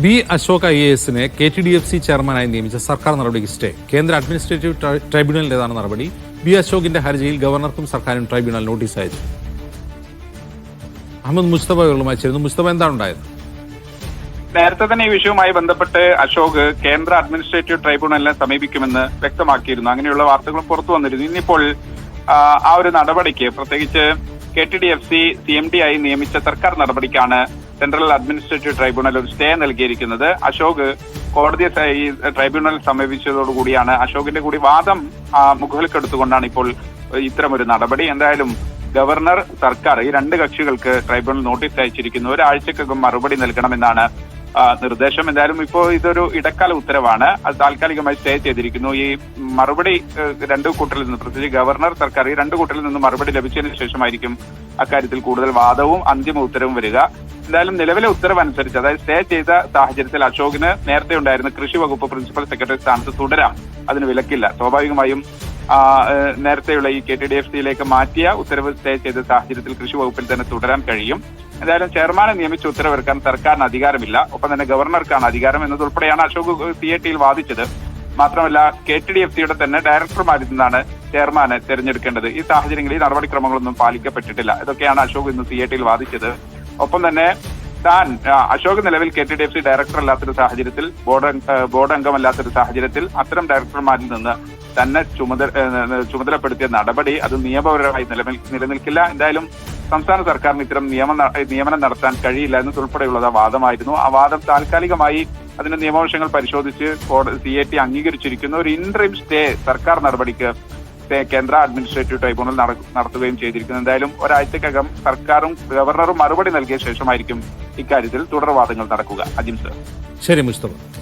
B Ashok I A എസിനെ K T D F C ചെയർമാനായി നിയമിച്ച സർക്കാർ നടപടിക്ക് സ്റ്റേ. കേന്ദ്ര അഡ്മിനിസ്ട്രേറ്റീവ് ട്രൈ- ട്രൈബ്യൂണലിന്റേതാണ് നടപടി. ബി അശോകിന്റെ ഹർജിയിൽ ഗവർണർക്കും സർക്കാരിനും ട്രൈബ്യൂണൽ നോട്ടീസ് അയച്ചു. അഹമ്മദ് മുസ്തഫ ഇവരുമായി ചേരുന്നു. മുസ്തഫ എന്താണ് ഉണ്ടായത്? നേരത്തെ തന്നെ ഈ വിഷയവുമായി ബന്ധപ്പെട്ട് അശോക് കേന്ദ്ര അഡ്മിനിസ്ട്രേറ്റീവ് ട്രൈബ്യൂണലിനെ സമീപിക്കുമെന്ന് വ്യക്തമാക്കിയിരുന്നു. അങ്ങനെയുള്ള വാർത്തകളും പുറത്തു വന്നിരുന്നു. ഇന്നിപ്പോൾ ആ ഒരു നടപടിക്ക് പ്രത്യേകിച്ച് K T D F C C M D ആയി നിയമിച്ച സർക്കാർ നടപടിക്കാണ് സെൻട്രൽ അഡ്മിനിസ്ട്രേറ്റീവ് ട്രൈബ്യൂണൽ ഒരു സ്റ്റേ നൽകിയിരിക്കുന്നത്. അശോക് കോടതിയെ ഈ ട്രൈബ്യൂണൽ സമീപിച്ചതോടുകൂടിയാണ് അശോകിന്റെ കൂടി വാദം മുഖവിലക്കെടുത്തുകൊണ്ടാണ് ഇപ്പോൾ ഇത്തരമൊരു നടപടി. എന്തായാലും ഗവർണർ സർക്കാർ ഈ രണ്ട് കക്ഷികൾക്ക് ട്രൈബ്യൂണൽ നോട്ടീസ് അയച്ചിരിക്കുന്നു. ഒരാഴ്ചക്കകം മറുപടി നൽകണമെന്നാണ് നിർദ്ദേശം എന്തായാലും ഇപ്പോൾ ഇതൊരു ഇടക്കാല ഉത്തരവാണ്. അത് താൽക്കാലികമായി സ്റ്റേ ചെയ്തിരിക്കുന്നു. ഈ മറുപടി രണ്ട് കൂട്ടരിൽ നിന്ന് പ്രത്യേകിച്ച് ഗവർണർ സർക്കാർ ഈ രണ്ടു കൂട്ടരിൽ നിന്ന് മറുപടി ലഭിച്ചതിന് ശേഷമായിരിക്കും അക്കാര്യത്തിൽ കൂടുതൽ വാദവും അന്തിമ ഉത്തരവും വരിക. എന്തായാലും നിലവിലെ ഉത്തരവനുസരിച്ച് അതായത് സ്റ്റേ ചെയ്ത സാഹചര്യത്തിൽ അശോകിന് നേരത്തെ ഉണ്ടായിരുന്ന കൃഷി വകുപ്പ് പ്രിൻസിപ്പൽ സെക്രട്ടറി സ്ഥാനത്ത് തുടരാം. അതിന് വിലക്കില്ല. സ്വാഭാവികമായും നേരത്തെയുള്ള ഈ കെ ടി ഡി എഫ് സിയിലേക്ക് മാറ്റിയ ഉത്തരവ് സ്റ്റേ ചെയ്ത സാഹചര്യത്തിൽ കൃഷി വകുപ്പിൽ തന്നെ തുടരാൻ കഴിയും. എന്തായാലും ചെയർമാനെ നിയമിച്ച് ഉത്തരവിറക്കാൻ സർക്കാരിന് അധികാരമില്ല. ഒപ്പം തന്നെ ഗവർണർക്കാണ് അധികാരം എന്നതുൾപ്പെടെയാണ് അശോക് സി എ ടിയിൽ വാദിച്ചത്. മാത്രമല്ല കെ ടി ഡി എഫ് സിയുടെ തന്നെ ഡയറക്ടർമാരിൽ നിന്നാണ് ചെയർമാനെ തെരഞ്ഞെടുക്കേണ്ടത്. ഈ സാഹചര്യങ്ങളിൽ നടപടിക്രമങ്ങളൊന്നും പാലിക്കപ്പെട്ടിട്ടില്ല. ഇതൊക്കെയാണ് അശോക് ഇന്ന് സി എ ടിയിൽ വാദിച്ചത്. ഒപ്പം തന്നെ താൻ അശോക് നിലവിൽ K T D F C director അല്ലാത്തൊരു സാഹചര്യത്തിൽ ബോർഡ് ബോർഡ് അംഗമല്ലാത്തൊരു സാഹചര്യത്തിൽ അത്തരം ഡയറക്ടർമാരിൽ നിന്ന് തന്നെ ചുമതല ചുമതലപ്പെടുത്തിയ നടപടി അത് നിയമപരമായി നിലനിൽ- നിലനിൽക്കില്ല. എന്തായാലും സംസ്ഥാന സർക്കാരിന് ഇത്തരം നിയമ നിയമനം നടത്താൻ കഴിയില്ല എന്നതുൾപ്പെടെയുള്ളത് ആ വാദമായിരുന്നു ആ വാദം താൽക്കാലികമായി അതിന്റെ നിയമവശങ്ങൾ പരിശോധിച്ച് സി എ ടി അംഗീകരിച്ചിരിക്കുന്ന. ഒരു ഇൻട്രീം സ്റ്റേ സർക്കാർ നടപടിക്ക് കേന്ദ്ര അഡ്മിനിസ്ട്രേറ്റീവ് ട്രൈബ്യൂണൽ നട- നടത്തുകയും ചെയ്തിരിക്കുന്നു. എന്തായാലും ഒരാഴ്ചക്കകം സർക്കാരും ഗവർണറും മറുപടി നൽകിയ ശേഷമായിരിക്കും ഇക്കാര്യത്തിൽ തുടർവാദങ്ങൾ നടക്കുക. അജിം സർ. ശരി മുസ്തഫ.